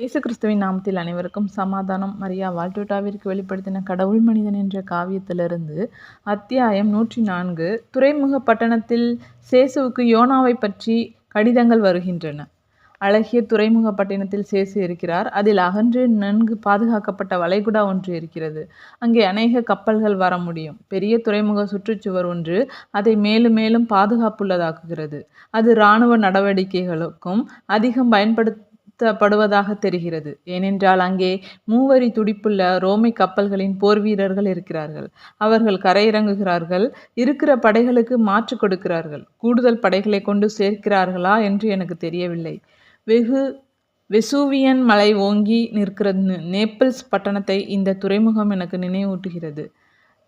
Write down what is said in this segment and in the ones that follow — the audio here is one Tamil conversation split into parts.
இயேசு கிறிஸ்துவின் நாமத்தில் அனைவருக்கும் சமாதானம். மரியா வால்டோட்டாவிற்கு வெளிப்படுத்தின கடவுள் மனிதன் என்ற காவியத்திலிருந்து அத்தியாயம் நூற்றி நான்கு துறைமுக பட்டணத்தில் சேசுவுக்கு யோனாவை பற்றி கடிதங்கள் வருகின்றன. அழகிய துறைமுக பட்டணத்தில் சேசு இருக்கிறார். அதில் அகன்று நன்கு பாதுகாக்கப்பட்ட வளைகுடா ஒன்று இருக்கிறது. அங்கே அநேக கப்பல்கள் வர முடியும். பெரிய துறைமுக சுற்றுச்சுவர் ஒன்று அதை மேலும் மேலும் பாதுகாப்புள்ளதாக்குகிறது. அது இராணுவ நடவடிக்கைகளுக்கும் அதிகம் பயன்படுத்த படுவதாக தெரிகிறது. ஏனென்றால் அங்கே மூவரி துடிப்புள்ள ரோமை கப்பல்களின் போர் வீரர்கள் இருக்கிறார்கள். அவர்கள் கரையிறங்குகிறார்கள். இருக்கிற படைகளுக்கு மாற்று கொடுக்கிறார்கள். கூடுதல் படைகளை கொண்டு சேர்க்கிறார்களா என்று எனக்கு தெரியவில்லை. வெகு வெசூவியன் மலை ஓங்கி நிற்கிற நேப்பிள்ஸ் பட்டணத்தை இந்த துறைமுகம் எனக்கு நினைவூட்டுகிறது.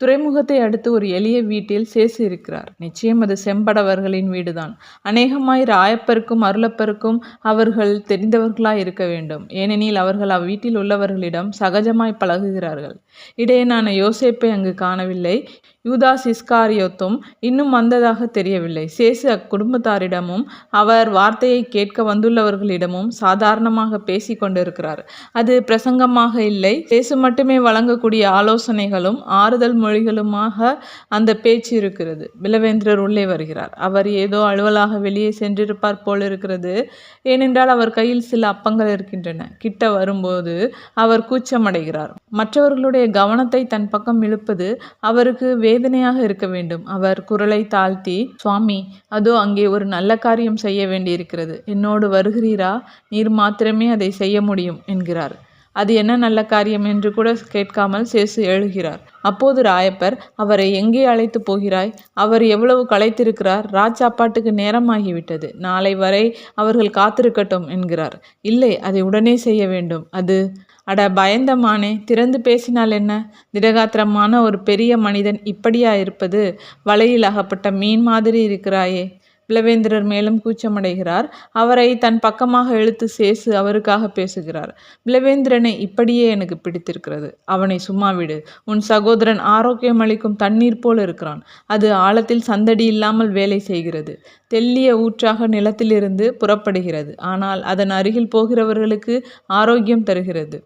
துறைமுகத்தை அடுத்து ஒரு எளிய வீட்டில் சேசு இருக்கிறார் நிச்சயம் அது செம்படவர்களின் வீடுதான். அநேகமாய் ராயப்பருக்கும் அருளப்பருக்கும் அவர்கள் தெரிந்தவர்களாய் இருக்க வேண்டும். ஏனெனில் அவர்கள் அவ்வீட்டில் உள்ளவர்களிடம் சகஜமாய் பழகுகிறார்கள். இடையே நான் யோசேப்பை அங்கு காணவில்லை. யூதாஸ் இஸ்காரியோத்தும் இன்னும் வந்ததாக தெரியவில்லை. சேசு அக்குடும்பத்தாரிடமும் அவர் வார்த்தையை கேட்க வந்துள்ளவர்களிடமும் சாதாரணமாக பேசி கொண்டிருக்கிறார். அது பிரசங்கமாக இல்லை. சேசு மட்டுமே வழங்கக்கூடிய ஆலோசனைகளும் ஆறுதல் மொழிகளுமாக அந்த பேச்சு இருக்கிறது. பிலவேந்திரர் உள்ளே வருகிறார். அவர் ஏதோ அலுவலாக வெளியே சென்றிருப்பார் போல் இருக்கிறது ஏனென்றால் அவர் கையில் சில அப்பங்கள் இருக்கின்றன. கிட்ட வரும்போது அவர் கூச்சமடைகிறார். மற்றவர்களுடைய கவனத்தை தன் பக்கம் இழுப்பது அவருக்கு வேதனையாக இருக்க வேண்டும். அவர் குரலை தாழ்த்தி சுவாமி அதோ அங்கே ஒரு நல்ல காரியம் செய்ய வேண்டியிருக்கிறது. என்னோடு வருகிறீரா? நீர் மாத்திரமே அதை செய்ய முடியும் என்கிறார். அது என்ன நல்ல காரியம்? என்று கூட கேட்காமல் சேசு எழுகிறார். அப்போது ராயப்பர் அவரை எங்கே அழைத்து போகிறாய்? அவர் எவ்வளவு களைத்திருக்கிறார்? ராஜாப்பாட்டுக்கு நேரமாகிவிட்டது. நாளை வரை அவர்கள் காத்திருக்கட்டும் என்கிறார். இல்லை அதை உடனே செய்ய வேண்டும். அது அட பயந்தமானே திறந்து பேசினால் என்ன? திடகாத்திரமான ஒரு பெரிய மனிதன் இப்படியா இருப்பது வலையில் அகப்பட்ட மீன் மாதிரி இருக்கிறாயே. பிளவேந்திரர் மேலும் கூச்சமடைகிறார். அவரை தன் பக்கமாக இழுத்து சேசு அவருக்காக பேசுகிறார். பிளவேந்திரனை இப்படியே எனக்கு பிடித்திருக்கிறது. அவனை சும்மா விடு. உன் சகோதரன் ஆரோக்கியம் அளிக்கும் தண்ணீர் போல் இருக்கிறான். அது ஆழத்தில் சந்தடி இல்லாமல் வேலை செய்கிறது. தெல்லிய ஊற்றாக நிலத்திலிருந்து புறப்படுகிறது. ஆனால் அதன் அருகில் போகிறவர்களுக்கு ஆரோக்கியம் தருகிறது.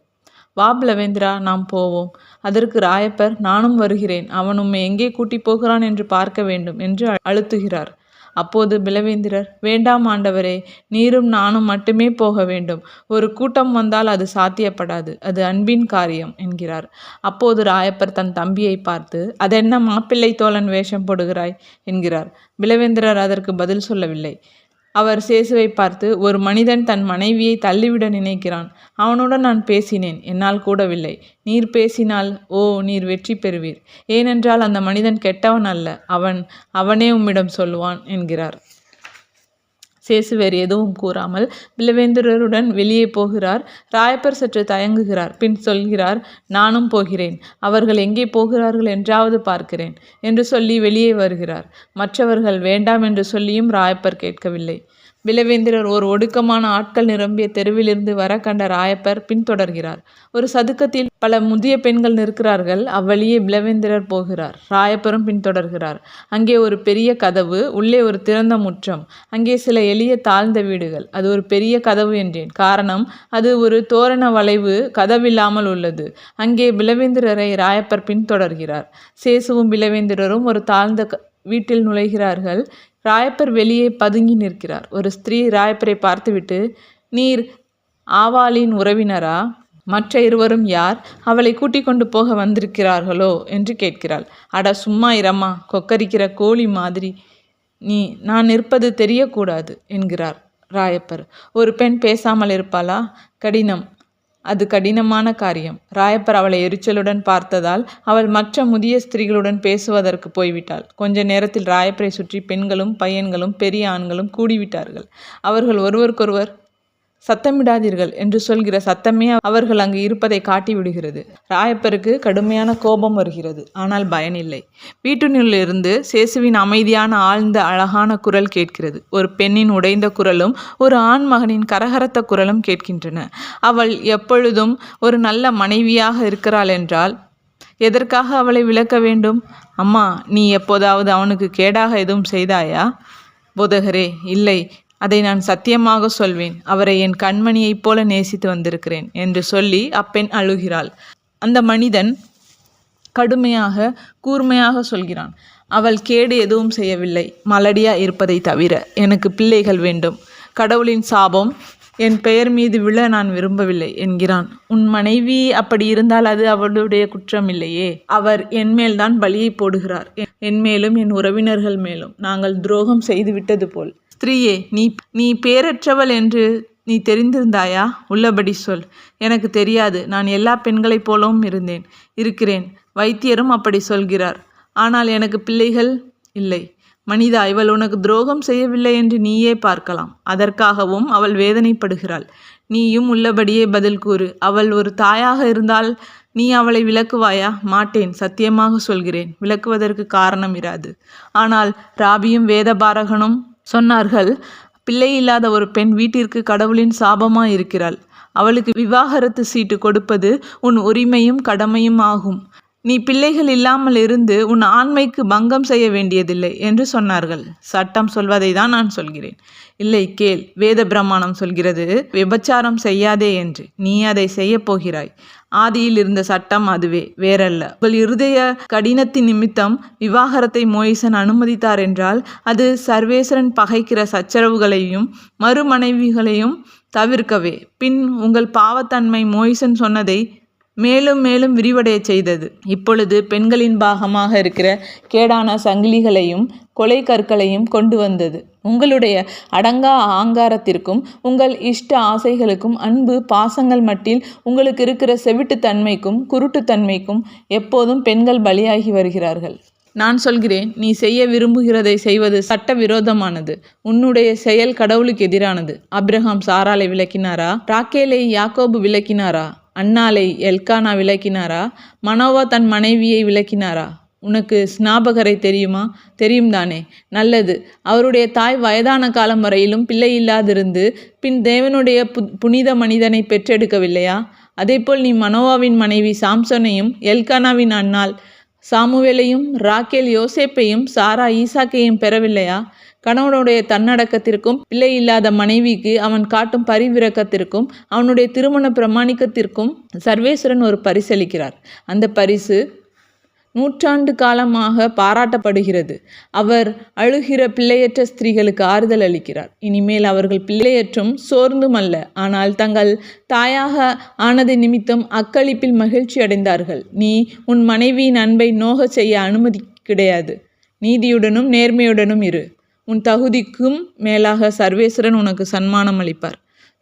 வா பிளவேந்திரா நாம் போவோம். அதற்கு ராயப்பர் நானும் வருகிறேன். அவன் உம்மை எங்கே கூட்டி போகிறான் என்று பார்க்க வேண்டும் என்று அழுத்துகிறார். அப்போது பிலவேந்திரர் வேண்டாம் ஆண்டவரே நீரும் நானும் மட்டுமே போக வேண்டும். ஒரு கூட்டம் வந்தால் அது சாத்தியப்படாது. அது அன்பின் காரியம் என்கிறார். அப்போது ராயப்பர் தன் தம்பியை பார்த்து அதென்ன மாப்பிள்ளை தோழன் வேஷம் போடுகிறாய்? என்கிறார். பிலவேந்திரர் அதற்கு பதில் சொல்லவில்லை. அவர் சேசுவை பார்த்து ஒரு மனிதன் தன் மனைவியை தள்ளிவிட நினைக்கிறான். அவனுடன் நான் பேசினேன். என்னால் கூடவில்லை. நீர் பேசினால் ஓ நீர் வெற்றி பெறுவீர். ஏனென்றால் அந்த மனிதன் கெட்டவன் அல்ல. அவன் அவனே உம்மிடம் சொல்லுவான் என்கிறார். சேசு வேறு எதுவும் கூறாமல் பிலவேந்திரருடன் வெளியே போகிறார். ராயப்பர் சற்று தயங்குகிறார். பின் சொல்கிறார் நானும் போகிறேன். அவர்கள் எங்கே போகிறார்கள் என்றாவது பார்க்கிறேன் என்று சொல்லி வெளியே வருகிறார். மற்றவர்கள் வேண்டாம் என்று சொல்லியும் ராயப்பர் கேட்கவில்லை. பிலவேந்திரர் ஒரு ஒடுக்கமான ஆட்கள் நிரம்பிய தெருவிலிருந்து வர கண்ட ராயப்பர் பின்தொடர்கிறார். ஒரு சதுக்கத்தில் பல முதிய பெண்கள் நிற்கிறார்கள். அவ்வழியே விளவேந்திரர் போகிறார். ராயப்பரும் பின்தொடர்கிறார். அங்கே ஒரு பெரிய கதவு உள்ளே ஒரு திறந்த முற்றம் அங்கே சில எளிய தாழ்ந்த வீடுகள். அது ஒரு பெரிய கதவு என்றேன். காரணம் அது ஒரு தோரண வளைவு கதவில்லாமல் உள்ளது. அங்கே பிலவேந்திரரை ராயப்பர் பின்தொடர்கிறார். சேசுவும் பிலவேந்திரரும் ஒரு தாழ்ந்த வீட்டில் நுழைகிறார்கள். ராயப்பர் வெளியே பதுங்கி நிற்கிறார். ஒரு ஸ்திரீ ராயப்பரை பார்த்துவிட்டு நீர் ஆவாளின் உறவினரா? மற்ற இருவரும் யார்? அவளை கூட்டிக் கொண்டு போக வந்திருக்கிறார்களோ? என்று கேட்கிறாள். அட சும்மா இரம்மா கொக்கரிக்கிற கோழி மாதிரி. நீ நான் நிற்பது தெரியக்கூடாது என்கிறார் ராயப்பர். ஒரு பெண் பேசாமல் இருப்பாளா? கடினம். அது கடினமான காரியம். ராயப்பர் அவளை எரிச்சலுடன் பார்த்ததால் அவள் மற்ற முதிய ஸ்திரீகளுடன் பேசுவதற்கு போய்விட்டாள். கொஞ்ச நேரத்தில் ராயப்பரை சுற்றி பெண்களும் பையன்களும் பெரிய ஆண்களும் கூடிவிட்டார்கள். அவர்கள் ஒருவருக்கொருவர் சத்தமிடாதீர்கள் என்று சொல்கிற சத்தமே அவர்கள் அங்கு இருப்பதை காட்டிவிடுகிறது. ராயப்பருக்கு கடுமையான கோபம் வருகிறது. ஆனால் பயனில்லை. வீட்டினுள்ளிருந்து சேசுவின் அமைதியான ஆழ்ந்த அழகான குரல் கேட்கிறது. ஒரு பெண்ணின் உடைந்த குரலும் ஒரு ஆண் மகனின் கரகரத்த குரலும் கேட்கின்றன. அவள் எப்பொழுதும் ஒரு நல்ல மனைவியாக இருக்கிறாள் என்றால் எதற்காக அவளை விளக்க வேண்டும்? அம்மா நீ எப்போதாவது அவனுக்கு கேடாக எதுவும் செய்தாயா? போதகரே இல்லை. அதை நான் சத்தியமாக சொல்வேன். அவரை என் கண்மணியைப் போல நேசித்து வந்திருக்கிறேன் என்று சொல்லி அப்பெண் அழுகிறாள். அந்த மனிதன் கடுமையாக கூர்மையாக சொல்கிறான். அவள் கேடு எதுவும் செய்யவில்லை. மலடியா இருப்பதை தவிர எனக்கு பிள்ளைகள் வேண்டும். கடவுளின் சாபம் என் பெயர் மீது விழ நான் விரும்பவில்லை என்கிறான். உன் மனைவி அப்படி இருந்தால் அது அவளுடைய குற்றம் இல்லையே. அவர் என் மேல்தான் பலியை போடுகிறார். என் மேலும் என் உறவினர்கள் மேலும் நாங்கள் துரோகம் செய்து விட்டது போல். ஸ்திரீயே நீ நீ பேரற்றவள் என்று நீ தெரிந்திருந்தாயா? உள்ளபடி சொல். எனக்கு தெரியாது. நான் எல்லா பெண்களைப் போலவும் இருந்தேன் இருக்கிறேன். வைத்தியரும் அப்படி சொல்கிறார். ஆனால் எனக்கு பிள்ளைகள் இல்லை. மனிதா இவள் உனக்கு துரோகம் செய்யவில்லை என்று நீயே பார்க்கலாம். அதற்காகவும் அவள் வேதனைப்படுகிறாள். நீயும் உள்ளபடியே பதில் கூறு. அவள் ஒரு தாயாக இருந்தால் நீ அவளை விளக்குவாயா? மாட்டேன். சத்தியமாக சொல்கிறேன். விளக்குவதற்கு காரணம் இராது. ஆனால் ராபியும் வேதபாரகனும் சொன்னார்கள் பிள்ளை இல்லாத ஒரு பெண் வீட்டிற்கு கடவுளின் சாபமாக இருக்கிறாள். அவளுக்கு விவாகரத்து சீட்டு கொடுப்பது உன் உரிமையும் கடமையும் ஆகும். நீ பிள்ளைகள் இல்லாமல் இருந்து உன் ஆண்மைக்கு பங்கம் செய்ய வேண்டியதில்லை என்று சொன்னார்கள். சட்டம் சொல்வதை தான் நான் சொல்கிறேன். இல்லை கேள். வேத பிரமாணம் சொல்கிறது விபச்சாரம் செய்யாதே என்று. நீ அதை செய்யப் போகிறாய். ஆதியில் இருந்த சட்டம் அதுவே வேறல்ல. உங்கள் இருதய கடினத்தின் நிமித்தம் விவாகரத்தை மோயிசன் அனுமதித்தார் என்றால் அது சர்வேஸ்வரன் பகைக்கிற சச்சரவுகளையும் மறுமனைவிகளையும் தவிர்க்கவே. பின் உங்கள் பாவத்தன்மை மோயிசன் சொன்னதை மேலும் மேலும் விரிவடையச் செய்தது. இப்பொழுது பெண்களின் பாகமாக இருக்கிற கேடான சங்கிலிகளையும் கொலை கற்களையும் கொண்டு வந்தது. உங்களுடைய அடங்கா ஆங்காரத்திற்கும் உங்கள் இஷ்ட ஆசைகளுக்கும் அன்பு பாசங்கள் மட்டில் உங்களுக்கு இருக்கிற செவிட்டுத்தன்மைக்கும் குருட்டுத்தன்மைக்கும் எப்போதும் பெண்கள் பலியாகி வருகிறார்கள். நான் சொல்கிறேன் நீ செய்ய விரும்புகிறதை செய்வது சட்ட விரோதமானது உன்னுடைய செயல் கடவுளுக்கு எதிரானது. அப்ரஹாம் சாராலை விளக்கினாரா? ராக்கேலை யாக்கோபு விளக்கினாரா? அண்ணாலை எல்கானா விளக்கினாரா? மனோவா தன் மனைவியை விளக்கினாரா? உனக்கு ஸ்நாபகரை தெரியுமா? தெரியும் தானே நல்லது. அவருடைய தாய் வயதான காலம் வரையிலும் பிள்ளை இல்லாதிருந்து பின் தேவனுடைய பு புனித மனிதனை பெற்றெடுக்கவில்லையா? அதேபோல் நீ மனோவாவின் மனைவி சாம்சனையும் எல்கானாவின் அண்ணாள் சாமுவேலையும் ராக்கேல் யோசேப்பையும் சாரா ஈசாக்கையும் பெறவில்லையா? கணவனுடைய தன்னடக்கத்திற்கும் பிள்ளை இல்லாத மனைவிக்கு அவன் காட்டும் பரிவிரக்கத்திற்கும் அவனுடைய திருமண பிரமாணிக்கத்திற்கும் சர்வேஸ்வரன் ஒரு பரிசளிக்கிறார். அந்த பரிசு நூற்றாண்டு காலமாக பாராட்டப்படுகிறது. அவர் அழுகிற பிள்ளையற்ற ஸ்திரீகளுக்கு ஆறுதல் அளிக்கிறார். இனிமேல் அவர்கள் பிள்ளையற்றும் சோர்ந்தும் அல்ல ஆனால் தங்கள் தாயாக ஆனது நிமித்தம் அக்களிப்பில் மகிழ்ச்சி அடைந்தார்கள். நீ உன் மனைவியின் அன்பை நோக செய்ய அனுமதி கிடையாது. நீதியுடனும் நேர்மையுடனும் இரு. உன் தகுதிக்கும் மேலாக சர்வேஸ்வரன் உனக்கு சன்மானம் அளிப்பார்.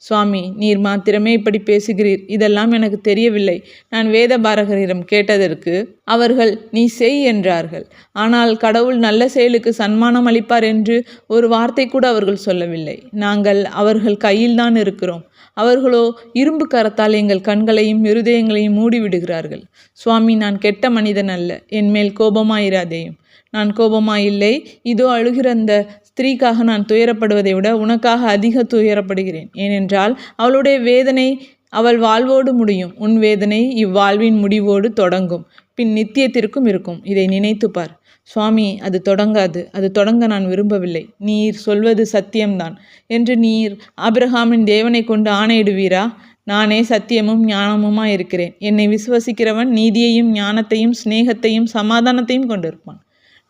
சுவாமி நீர் மாத்திரமே இப்படி பேசுகிறீர். இதெல்லாம் எனக்கு தெரியவில்லை. நான் வேத பாரகரிடம் கேட்டதற்கு அவர்கள் நீ செய் என்றார்கள். ஆனால் கடவுள் நல்ல செயலுக்கு சன்மானம் அளிப்பார் என்று ஒரு வார்த்தை கூட அவர்கள் சொல்லவில்லை. நாங்கள் அவர்கள் கையில்தான் இருக்கிறோம். அவர்களோ இரும்பு கரத்தால் எங்கள் கண்களையும் இருதயங்களையும் மூடிவிடுகிறார்கள். சுவாமி நான் கெட்ட மனிதன் அல்ல. என் மேல் கோபமாயிராதேயும். நான் கோபமாயில்லை. இதோ அழுகிற அந்த ஸ்திரீக்காக நான் துயரப்படுவதை விட உனக்காக அதிக துயரப்படுகிறேன். ஏனென்றால் அவளுடைய வேதனை அவள் வாழ்வோடு முடியும். உன் வேதனை இவ்வாழ்வின் முடிவோடு தொடங்கும். பின் நித்தியத்திற்கும் இருக்கும். இதை நினைத்து பார். சுவாமி அது தொடங்காது. அது தொடங்க நான் விரும்பவில்லை. நீர் சொல்வது சத்தியம்தான். என்று நீர் ஆபிரகாமின் தேவனை கொண்டு ஆணையிடுவீரா? நானே சத்தியமும் ஞானமுமா இருக்கிறேன் என்னை விசுவசிக்கிறவன் நீதியையும் ஞானத்தையும் சிநேகத்தையும் சமாதானத்தையும் கொண்டிருப்பான்.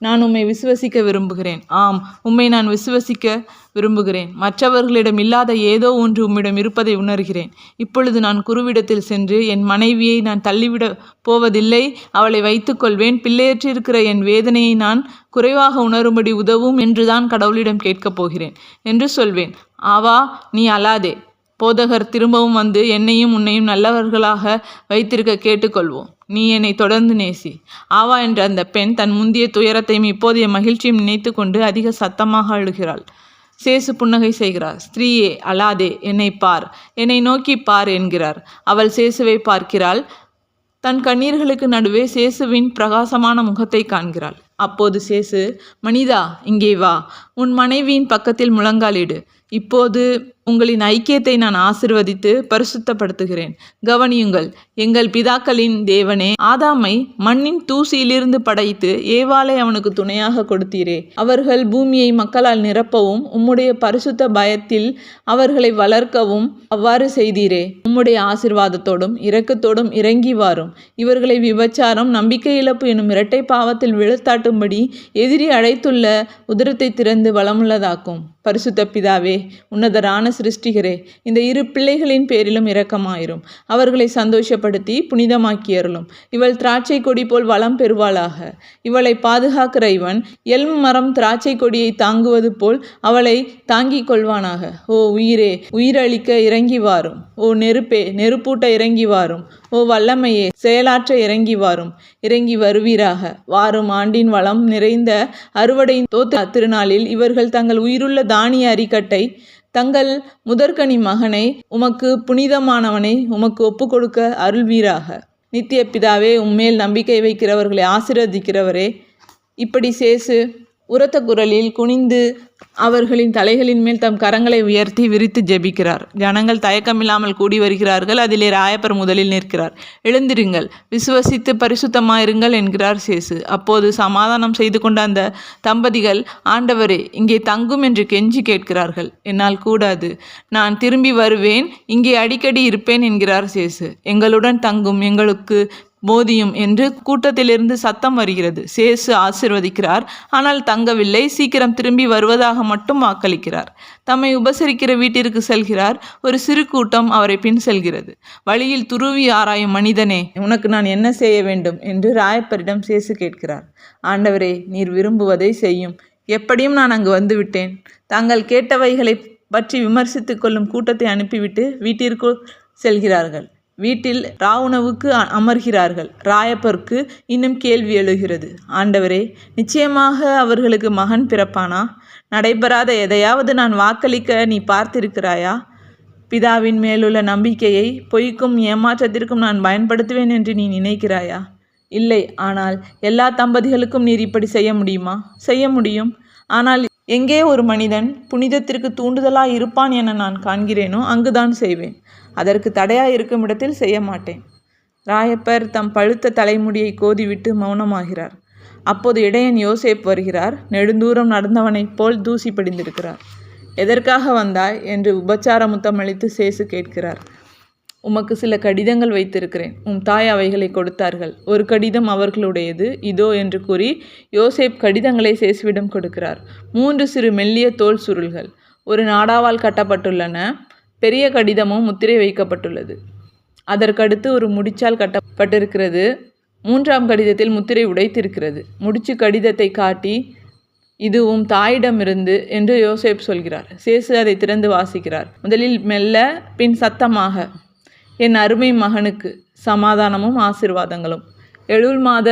நான் உம்மை விசுவசிக்க விரும்புகிறேன். ஆம் உம்மை நான் விசுவசிக்க விரும்புகிறேன். மற்றவர்களிடம் இல்லாத ஏதோ ஒன்று உம்மிடம் இருப்பதை உணர்கிறேன். இப்பொழுது நான் குருவிடத்தில் சென்று என் மனைவியை நான் தள்ளிவிட போவதில்லை. அவளை வைத்துக்கொள்வேன் பிள்ளையற்றிருக்கிற என் வேதனையை நான் குறைவாக உணரும்படி உதவும் என்றுதான் கடவுளிடம் கேட்கப் போகிறேன் என்று சொல்வேன். ஆவா நீ அழாதே. போதகர் திரும்பவும் வந்து என்னையும் உன்னையும் நல்லவர்களாக வைத்திருக்க கேட்டுக்கொள்வோம். நீ என்னை தொடர்ந்து நேசி. ஆவா என்ற அந்த பெண் தன் முந்திய துயரத்தையும் இப்போதைய மகிழ்ச்சியும் நினைத்து கொண்டு அதிக சத்தமாக அழுகிறாள். சேசு புன்னகை செய்கிறார். ஸ்திரீயே அழாதே என்னை பார். என்னை நோக்கி பார் என்கிறார். அவள் சேசுவை பார்க்கிறாள். தன் கண்ணீர்களுக்கு நடுவே சேசுவின் பிரகாசமான முகத்தை காண்கிறாள். அப்போது சேசு மனிதா இங்கே வா. உன் மனைவியின் பக்கத்தில் முழங்காலிடு இப்போது உங்களின் ஐக்கியத்தை நான் ஆசிர்வதித்து பரிசுத்தப்படுத்துகிறேன். கவனியுங்கள் எங்கள் பிதாக்களின் தேவனே ஆதாமை மண்ணின் தூசியிலிருந்து படைத்து ஏவாளை அவனுக்கு துணையாக கொடுத்தீரே. அவர்கள் பூமியை மக்களால் நிரப்பவும் உம்முடைய பரிசுத்த பயத்தில் அவர்களை வளர்க்கவும் அவ்வாறு செய்தீரே. உம்முடைய ஆசிர்வாதத்தோடும் இரக்கத்தோடும் இறங்கி வாரும். இவர்களை விபச்சாரம் நம்பிக்கை இழப்பு எனும் இரட்டை பாவத்தில் விழுத்தாட்டும்படி எதிரி அழைத்துள்ள உதிரத்தை திறந்து வளமுள்ளதாக்கும். பரிசுத்த பிதாவே உன்னதரான சிருஷ்டிகரே இந்த இரு பிள்ளைகளின் பேரிலும் இரக்கமாயிரும். அவர்களை சந்தோஷப்படுத்தி புனிதமாக்கியருளும். இவள் திராட்சை கொடி போல் வளம் பெறுவாளாக. இவளை பாதுகாக்கிற இவன் எல் மரம் திராட்சை கொடியை தாங்குவது போல் அவளை தாங்கிக் கொள்வானாக. ஓ உயிரே உயிரளிக்க இறங்கி வாரும். ஓ நெருப்பே நெருப்பூட்ட இறங்கி வாரும். ஓ வல்லமையே செயலாற்ற இறங்கி வாரும். இறங்கி வருவீராக. வாரும் ஆண்டின் வளம் நிறைந்த அறுவடையின் தோத்த திருநாளில் இவர்கள் தங்கள் உயிருள்ள தானிய அரிக்கட்டை தங்கள் முதற்கனி மகனை உமக்கு புனிதமானவனை உமக்கு ஒப்பு கொடுக்க அருள்வீராக. நித்திய பிதாவே உம்மேல் நம்பிக்கை வைக்கிறவர்களை ஆசிர்வதிக்கிறவரே. இப்படி சேசு உரத்த குரலில் குனிந்து அவர்களின் தலைகளின் மேல் தம் கரங்களை உயர்த்தி விரித்து ஜெபிக்கிறார். ஜனங்கள் தயக்கமில்லாமல் கூடி வருகிறார்கள். அதிலே ராயப்பர் முதலில் நிற்கிறார். எழுந்திருங்கள். விசுவசித்து பரிசுத்தமாயிருங்கள் என்கிறார் சேசு அப்போது சமாதானம் செய்து கொண்ட அந்த தம்பதிகள் ஆண்டவரே இங்கே தங்கும் என்று கெஞ்சி கேட்கிறார்கள். என்னால் கூடாது. நான் திரும்பி வருவேன். இங்கே அடிக்கடி இருப்பேன் என்கிறார் சேசு எங்களுடன் தங்கும். எங்களுக்கு போதியும் என்று கூட்டத்திலிருந்து சத்தம் வருகிறது. சேசு ஆசிர்வதிக்கிறார். ஆனால் தங்கவில்லை. சீக்கிரம் திரும்பி வருவதாக மட்டும் வாக்களிக்கிறார். தம்மை உபசரிக்கிற வீட்டிற்கு செல்கிறார். ஒரு சிறு கூட்டம் அவரை பின் செல்கிறது. வழியில் துருவி ஆராயும் மனிதனே உனக்கு நான் என்ன செய்ய வேண்டும்? என்று ராயப்பரிடம் சேசு கேட்கிறார். ஆண்டவரே நீர் விரும்புவதை செய்யும். எப்படியும் நான் அங்கு வந்துவிட்டேன். தாங்கள் கேட்டவைகளை பற்றி விமர்சித்துக் கொள்ளும் கூட்டத்தை அனுப்பிவிட்டு வீட்டிற்குள் செல்கிறார்கள். வீட்டில் ராவுணவுக்கு அ- அமர்கிறார்கள். ராயப்பருக்கு இன்னும் கேள்வி எழுகிறது. ஆண்டவரே நிச்சயமாக அவர்களுக்கு மகன் பிறப்பானா? நடைபெறாத எதையாவது நான் வாக்களிக்க நீ பார்த்திருக்கிறாயா? பிதாவின் மேலுள்ள நம்பிக்கையை பொய்க்கும் ஏமாற்றத்திற்கும் நான் பயன்படுத்துவேன் என்று நீ நினைக்கிறாயா? இல்லை ஆனால் எல்லா தம்பதிகளுக்கும் நீர் இப்படி செய்ய முடியுமா? செய்ய முடியும். ஆனால் எங்கே ஒரு மனிதன் புனிதத்திற்கு தூண்டுதலாக இருப்பான் என நான் காண்கிறேனோ அங்குதான் செய்வேன். அதற்கு தடையாக இருக்கும் இடத்தில் செய்ய மாட்டேன். ராயப்பர் தம் பழுத்த தலைமுடியை கோதிவிட்டு மௌனமாகிறார். அப்போது இடையன் யோசேப் வருகிறார். நெடுந்தூரம் நடந்தவனைப் போல் தூசி படிந்திருக்கிறார். எதற்காக வந்தாய்? என்று உபச்சார முத்தமளித்து சேசு கேட்கிறார். உமக்கு சில கடிதங்கள் வைத்திருக்கிறேன். உம் தாய் அவைகளை கொடுத்தார்கள். ஒரு கடிதம் அவர்களுடையது. இதோ என்று கூறி யோசேப் கடிதங்களை சேசுவிடம் கொடுக்கிறார். மூன்று சிறு மெல்லிய தோல் சுருள்கள். ஒரு நாடாவால் கட்டப்பட்டுள்ளன. பெரிய கடிதமும் முத்திரை வைக்கப்பட்டுள்ளது. அதற்கடுத்து ஒரு முடிச்சால் கட்டப்பட்டிருக்கிறது. மூன்றாம் கடிதத்தில் முத்திரை உடைத்திருக்கிறது. முடிச்சு கடிதத்தை காட்டி இதுவும் தாயிடமிருந்து என்று யோசேப் சொல்கிறார். சேசு அதை திறந்து வாசிக்கிறார். முதலில் மெல்ல பின் சத்தமாக என் அருமை மகனுக்கு சமாதானமும் ஆசிர்வாதங்களும். எழுள் மாத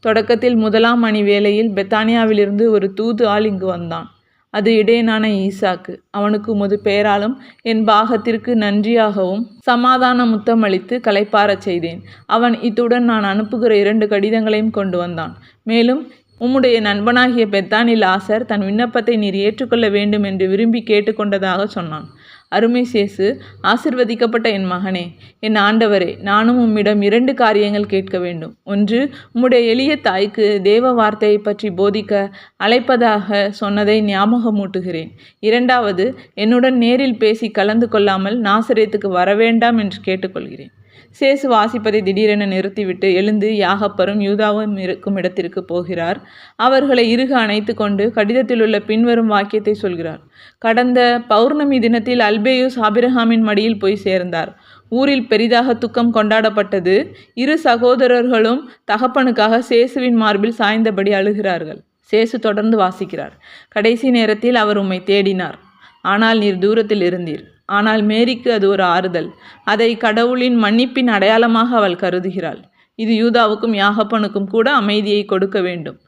தொடக்கத்தில் முதலாம் மணி வேளையில் பெத்தானியாவிலிருந்து ஒரு தூது ஆள் இங்கு வந்தான். அது இடையனான ஈசாக்கு. அவனுக்கு உமது பெயராலும் என் பாகத்திற்கு நன்றியாகவும் சமாதான முத்தமளித்து களைப்பாரச் செய்தேன். அவன் இத்துடன் நான் அனுப்புகிற இரண்டு கடிதங்களையும் கொண்டு வந்தான். மேலும் உம்முடைய நண்பனாகிய பெத்தானில் ஆசர் தன் விண்ணப்பத்தை நீர் ஏற்றுக்கொள்ள வேண்டும் என்று விரும்பி கேட்டுக்கொண்டதாக சொன்னான். அருமை சேசு ஆசிர்வதிக்கப்பட்ட என் மகனே என் ஆண்டவரே நானும் உம்மிடம் இரண்டு காரியங்கள் கேட்க வேண்டும். ஒன்று உம்முடைய எளிய தாய்க்கு தேவ வார்த்தையை பற்றி போதிக்க அழைப்பதாக சொன்னதை ஞாபகமூட்டுகிறேன். இரண்டாவது என்னுடன் நேரில் பேசி கலந்து கொள்ளாமல் நாசரேத்துக்கு வரவேண்டாம் என்று கேட்டுக்கொள்கிறேன். சேசு வாசிப்பதை திடீரென நிறுத்திவிட்டு எழுந்து யாகப்பரும் யூதாவும் இருக்கும் இடத்திற்கு போகிறார். அவர்களை இருக அணைத்து கொண்டு கடிதத்தில் உள்ள பின்வரும் வாக்கியத்தை சொல்கிறார். கடந்த பௌர்ணமி தினத்தில் அல்பேயூஸ் ஆபிரஹாமின் மடியில் போய் சேர்ந்தார். ஊரில் பெரிதாக துக்கம் கொண்டாடப்பட்டது. இரு சகோதரர்களும் தகப்பனுக்காக சேசுவின் மார்பில் சாய்ந்தபடி அழுகிறார்கள். சேசு தொடர்ந்து வாசிக்கிறார். கடைசி நேரத்தில் அவர் உம்மை தேடினார். ஆனால் நீர் தூரத்தில் இருந்தீர். ஆனால் மேரிக்கு அது ஒரு ஆறுதல். அதை கடவுளின் மன்னிப்பின் அடையாளமாக அவள் கருதுகிறாள். இது யூதாவுக்கும் யாகப்பனுக்கும் கூட அமைதியை கொடுக்க வேண்டும்.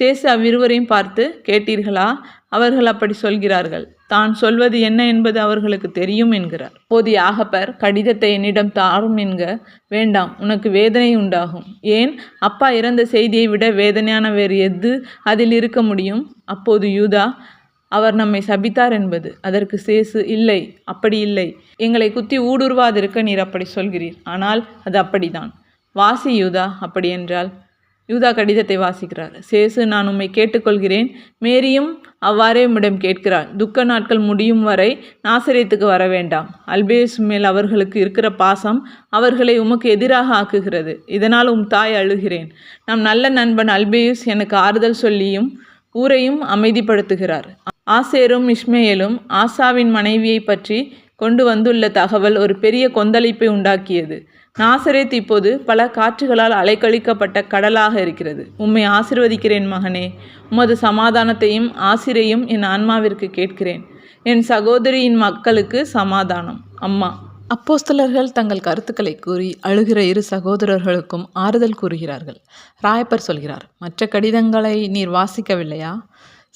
சேசு அவ்விருவரையும் பார்த்து கேட்டீர்களா? அவர்கள் அப்படி சொல்கிறார்கள். தான் சொல்வது என்ன என்பது அவர்களுக்கு தெரியும் என்கிறார். போது யாகப்பர் கடிதத்தை என்னிடம் தாரும் என்க வேண்டாம் உனக்கு வேதனை உண்டாகும். ஏன்? அப்பா இறந்த செய்தியை விட வேதனையான வேறு எது அதில் இருக்க முடியும்? அப்போது யூதா அவர் நம்மை சபித்தார் என்பது. அதற்கு சேசு இல்லை அப்படி இல்லை. எங்களை குத்தி ஊடுருவாதிருக்க நீர் அப்படி சொல்கிறீர். ஆனால் அது அப்படிதான். வாசி யூதா அப்படி என்றால் யூதா கடிதத்தை வாசிக்கிறார். சேசு நான் உம்மை கேட்டுக்கொள்கிறேன். மேரியும் அவ்வாறே உம்மிடம் கேட்கிறார். துக்க நாட்கள் முடியும் வரை நாசரியத்துக்கு வர வேண்டாம். அல்பேஸ் மேல் அவர்களுக்கு இருக்கிற பாசம் அவர்களை உமக்கு எதிராக ஆக்குகிறது. இதனால் உம் தாய் அழுகிறேன். நம் நல்ல நண்பன் அல்பேயுஸ் எனக்கு ஆறுதல் சொல்லியும் ஊரையும் அமைதிப்படுத்துகிறார். ஆசேரும் இஸ்மேலும் ஆசாவின் மனைவியை பற்றி கொண்டு வந்துள்ள தகவல் ஒரு பெரிய கொந்தளிப்பை உண்டாக்கியது. நாசரேத் இப்போது பல காற்றுகளால் அலைக்கழிக்கப்பட்ட கடலாக இருக்கிறது. உம்மை ஆசிர்வதிக்கிறேன் மகனே. உமது சமாதானத்தையும் ஆசிரையும் என் ஆன்மாவிற்கு கேட்கிறேன். என் சகோதரியின் மக்களுக்கு சமாதானம். அம்மா. அப்போஸ்தலர்கள் தங்கள் கருத்துக்களை கூறி அழுகிற இரு சகோதரர்களுக்கும் ஆறுதல் கூறுகிறார்கள். ராயப்பர் சொல்கிறார் மற்ற கடிதங்களை நீர் வாசிக்கவில்லையா?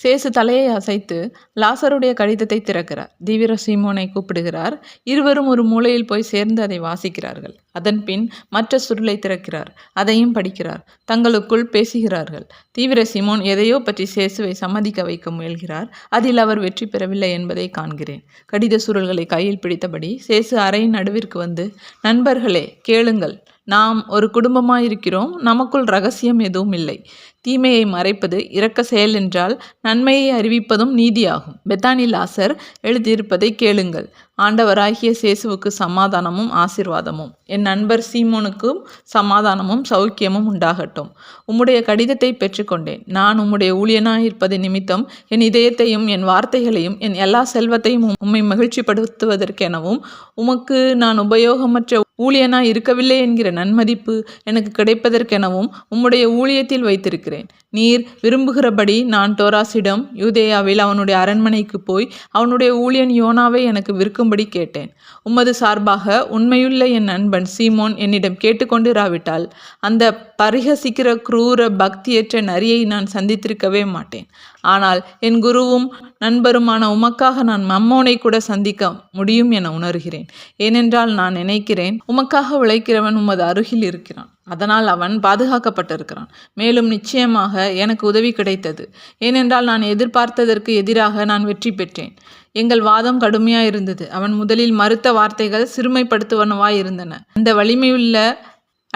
சேசு தலையை அசைத்து லாசருடைய கடிதத்தை திறக்கிறார். தீவிர சீமோனை கூப்பிடுகிறார். இருவரும் ஒரு மூலையில் போய் சேர்ந்து அதை வாசிக்கிறார்கள். அதன் பின் மற்ற சுருளை திறக்கிறார். அதையும் படிக்கிறார். தங்களுக்குள் பேசுகிறார்கள். தீவிர சீமோன் எதையோ பற்றி சேசுவை சம்மதிக்க வைக்க முயல்கிறார். அதில் அவர் வெற்றி பெறவில்லை என்பதை காண்கிறேன். கடித சுருள்களை கையில் பிடித்தபடி சேசு அறையின் நடுவிற்கு வந்து நண்பர்களே கேளுங்கள். நாம் ஒரு குடும்பமாயிருக்கிறோம் நமக்குள் ரகசியம் எதுவும் இல்லை. தீமையை மறைப்பது இரக்க செயல் என்றால் நன்மையை அறிவிப்பதும் நீதியாகும். பெத்தானி லாசர் எழுதியிருப்பதை கேளுங்கள். ஆண்டவராகிய சேசுவுக்கு சமாதானமும் ஆசிர்வாதமும். என் நண்பர் சீமோனுக்கும் சமாதானமும் சௌக்கியமும் உண்டாகட்டும். உம்முடைய கடிதத்தை பெற்றுக்கொண்டேன். நான் உம்முடைய ஊழியனாயிருப்பது நிமித்தம் என் இதயத்தையும் என் வார்த்தைகளையும் என் எல்லா செல்வத்தையும் உம்மை மகிழ்ச்சிப்படுத்துவதற்கெனவும் உமக்கு நான் உபயோகமற்ற ஊழியனா இருக்கவில்லை என்கிற நன்மதிப்பு எனக்கு கிடைப்பதற்கெனவும் உம்முடைய ஊழியத்தில் வைத்திருக்கிறேன். நீர் விரும்புகிறபடி நான் டோராசிடம் யூதேயாவில் அவனுடைய அரண்மனைக்கு போய் அவனுடைய ஊழியன் யோனாவை எனக்கு விற்கும்படி கேட்டேன். உமது சார்பாக உண்மையுள்ள என் நண்பன் சீமோன் என்னிடம் கேட்டுக்கொண்டிராவிட்டால் அந்த பரிகசிக்கிற குரூர பக்தியற்ற நரியை நான் சந்தித்திருக்கவே மாட்டேன். ஆனால் என் குருவும் நண்பருமான உமக்காக நான் மம்மோனை கூட சந்திக்க முடியும் என உணர்கிறேன். ஏனென்றால் நான் நினைக்கிறேன் உமக்காக உழைக்கிறவன் உமது அருகில் இருக்கிறான். அதனால் அவன் பாதுகாக்கப்பட்டிருக்கிறான். மேலும் நிச்சயமாக எனக்கு உதவி கிடைத்தது. ஏனென்றால் நான் எதிர்பார்த்ததற்கு எதிராக நான் வெற்றி பெற்றேன். எங்கள் வாதம் கடுமையாக இருந்தது அவன் முதலில் மறுத்த வார்த்தைகள் சிறுமைப்படுத்துவனவாய் இருந்தன அந்த வலிமையுள்ள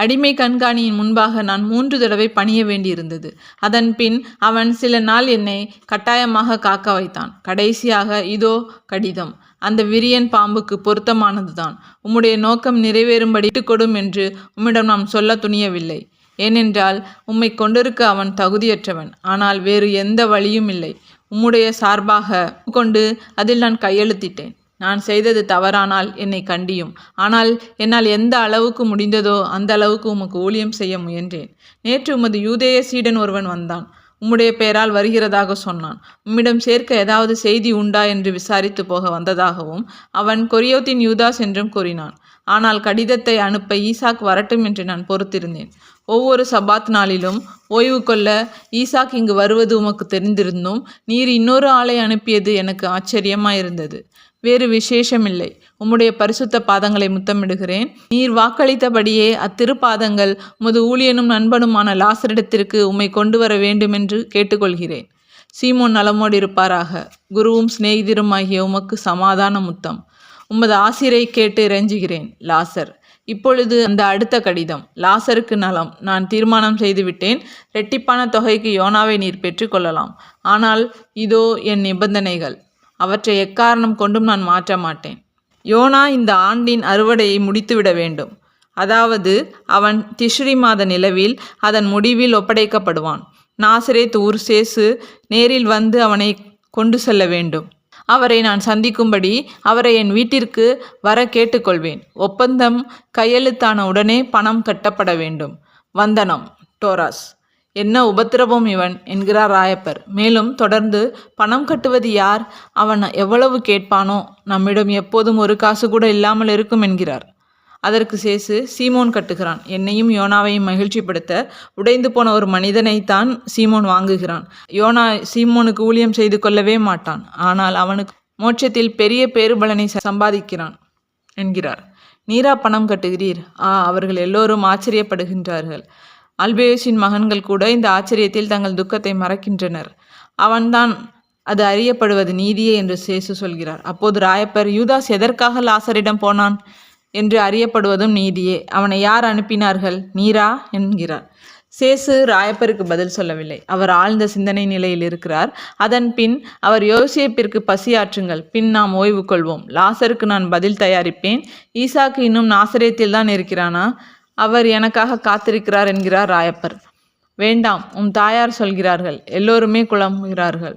அடிமை கண்காணியின் முன்பாக நான் மூன்று தடவை பணிய வேண்டியிருந்தது. அதன் பின் அவன் சில நாள் என்னை கட்டாயமாக காக்க வைத்தான். கடைசியாக இதோ கடிதம். அந்த விரியன் பாம்புக்கு பொருத்தமானதுதான். உம்முடைய நோக்கம் நிறைவேறும்படி கொடும் என்று உம்மிடம் நாம் சொல்ல துணியவில்லை. ஏனென்றால் உம்மை கொண்டிருக்க அவன் தகுதியற்றவன். ஆனால் வேறு எந்த வழியும் இல்லை. உம்முடைய சார்பாக கொண்டு அதில் நான் கையெழுத்திட்டேன். நான் செய்தது தவறானால் என்னை கண்டியும். ஆனால் என்னால் எந்த அளவுக்கு முடிந்ததோ அந்த அளவுக்கு உமக்கு ஊழியம் செய்ய முயன்றேன். நேற்று உமது யூதேய சீடன் ஒருவன் வந்தான். உம்முடைய பெயரால் வருகிறதாக சொன்னான். உம்மிடம் சேர்க்க ஏதாவது செய்தி உண்டா என்று விசாரித்து போக வந்ததாகவும் அவன் கொரியோத்தின் யூதாஸ் என்றும் கூறினான். ஆனால் கடிதத்தை அனுப்ப ஈசாக் வரட்டும் என்று நான் பொறுத்திருந்தேன். ஒவ்வொரு சபாத் நாளிலும் ஓய்வு கொள்ள ஈசாக் இங்கு வருவது உமக்கு தெரிந்திருந்தும் நீர் இன்னொரு ஆளை அனுப்பியது எனக்கு ஆச்சரியமாயிருந்தது. வேறு விசேஷமில்லை. உம்முடைய பரிசுத்த பாதங்களை முத்தமிடுகிறேன். நீர் வாக்களித்தபடியே அத்திருப்பாதங்கள் உமது ஊழியனும் நண்பனுமான லாசரிடத்திற்கு உம்மை கொண்டு வர வேண்டுமென்று கேட்டுக்கொள்கிறேன். சீமோன் நலமோடு இருப்பாராக. குருவும் சிநேகிதரும் ஆகிய உமக்கு சமாதான முத்தம். உமது ஆசிரை கேட்டு இறைஞ்சுகிறேன் லாசர். இப்பொழுது அந்த அடுத்த கடிதம். லாசருக்கு நலம். நான் தீர்மானம் செய்துவிட்டேன் ரெட்டிப்பான தொகைக்கு யோனாவை நீர் பெற்றுக்கொள்ளலாம் ஆனால் இதோ என் நிபந்தனைகள். அவற்றை எக்காரணம் கொண்டும் நான் மாற்ற மாட்டேன். யோனா இந்த ஆண்டின் அறுவடையை முடித்துவிட வேண்டும். அதாவது அவன் திஷ்ரி மாத நிலவில் அதன் முடிவில் ஒப்படைக்கப்படுவான். நாசரேத் ஊர் சேசு நேரில் வந்து அவனை கொண்டு செல்ல வேண்டும். அவரை நான் சந்திக்கும்படி அவரை என் வீட்டிற்கு வர கேட்டுக்கொள்வேன். ஒப்பந்தம் கையெழுத்தான உடனே பணம் கட்டப்பட வேண்டும். வந்தனம் டோராஸ். என்ன உபத்திரவம் இவன் என்கிறார் ராயப்பர். மேலும் தொடர்ந்து பணம் கட்டுவது யார்? அவன் எவ்வளவு கேட்பானோ? நம்மிடம் எப்போதும் ஒரு காசு கூட இல்லாமல் இருக்கும் என்கிறார். அதற்கு சேசு சீமோன் கட்டுகிறான். என்னையும் யோனாவையும் மகிழ்ச்சிப்படுத்த உடைந்து போன ஒரு மனிதனைத்தான் சீமோன் வாங்குகிறான். யோனா சீமோனுக்கு ஊழியம் செய்து கொள்ளவே மாட்டான். ஆனால் அவனுக்கு மோட்சத்தில் பெரிய பேருபலனை சம்பாதிக்கிறான் என்கிறார். நீரா பணம் கட்டுகிறீர்? ஆ அவர்கள் எல்லோரும் ஆச்சரியப்படுகின்றார்கள். அல்பேயோஸின் மகன்கள் கூட இந்த ஆச்சரியத்தில் தங்கள் துக்கத்தை மறக்கின்றனர். அவன்தான் அது அறியப்படுவது நீதியே என்று சேசு சொல்கிறார். அப்போது ராயப்பர் யூதாஸ் எதற்காக லாசரிடம் போனான்? என்று அறியப்படுவதும் நீதியே. அவனை யார் அனுப்பினார்கள்? நீரா? என்கிறார். சேசு ராயப்பருக்கு பதில் சொல்லவில்லை. அவர் ஆழ்ந்த சிந்தனை நிலையில் இருக்கிறார். அதன் பின் அவர் யோசியப்பிற்கு பசியாற்றுங்கள் பின் நாம் ஓய்வு கொள்வோம். லாசருக்கு நான் பதில் தயாரிப்பேன். ஈசாக்கு இன்னும் நாசரியத்தில் தான் இருக்கிறானா? அவர் எனக்காக காத்திருக்கிறார் என்கிறார் ராயப்பர். வேண்டாம். உம் தாயார் சொல்கிறார்கள். எல்லோருமே குழம்புகிறார்கள்.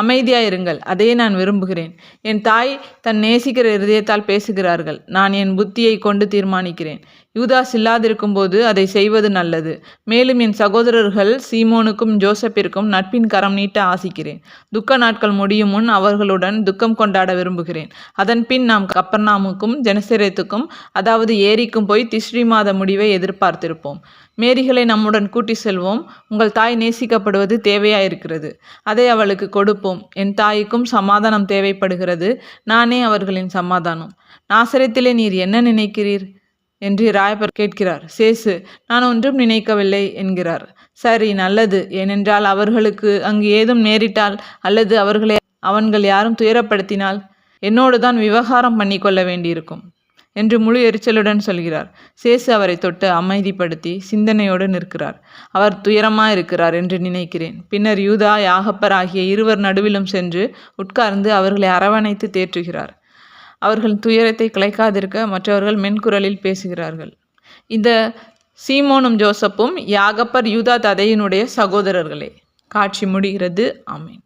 அமைதியாயிருங்கள். அதையே நான் விரும்புகிறேன். என் தாய் தன் நேசிக்கிற இருதயத்தால் பேசுகிறார்கள். நான் என் புத்தியை கொண்டு தீர்மானிக்கிறேன். யூதாஸ் இல்லாதிருக்கும்போது அதை செய்வது நல்லது. மேலும் என் சகோதரர்கள் சீமோனுக்கும் ஜோசப்பிற்கும் நட்பின் கரம் நீட்ட ஆசிக்கிறேன். துக்க நாட்கள் முடியும் முன் அவர்களுடன் துக்கம் கொண்டாட விரும்புகிறேன். அதன் பின் நாம் கப்பர்நாமுக்கும் ஜனசரேத்துக்கும் அதாவது ஏரிக்கும் போய் திஸ்ரீ மாத முடிவை எதிர்பார்த்திருப்போம். மேரிகளை நம்முடன் கூட்டி செல்வோம். உங்கள் தாய் நேசிக்கப்படுவது தேவையாயிருக்கிறது. அதை அவளுக்கு கொடுப்போம். என் தாய்க்கும் சமாதானம் தேவைப்படுகிறது. நானே அவர்களின் சமாதானம். நாசரத்திலே நீர் என்ன நினைக்கிறீர்? என்று ராயப்பர் கேட்கிறார். சேசு நான் ஒன்றும் நினைக்கவில்லை என்கிறார். சரி நல்லது. ஏனென்றால் அவர்களுக்கு அங்கு ஏதும் நேரிட்டால் அல்லது அவர்களை அவன்கள் யாரும் துயரப்படுத்தினால் என்னோடு தான் விவகாரம் பண்ணி கொள்ள வேண்டியிருக்கும் என்று முழு எரிச்சலுடன் சொல்கிறார். சேசு அவரை தொட்டு அமைதிப்படுத்தி சிந்தனையோடு நிற்கிறார். அவர் துயரமாக இருக்கிறார் என்று நினைக்கிறேன். பின்னர் யூதா யாகப்பர் ஆகிய இருவர் நடுவிலும் சென்று உட்கார்ந்து அவர்களை அரவணைத்து தேற்றுகிறார். அவர்கள் துயரத்தை கிளைக்காதிருக்க மற்றவர்கள் மென்குரலில் பேசுகிறார்கள். இந்த சீமோனும் ஜோசப்பும் யாகப்பர் யூதா ததையினுடைய சகோதரர்களே. காட்சி முடிகிறது. ஆமீன்.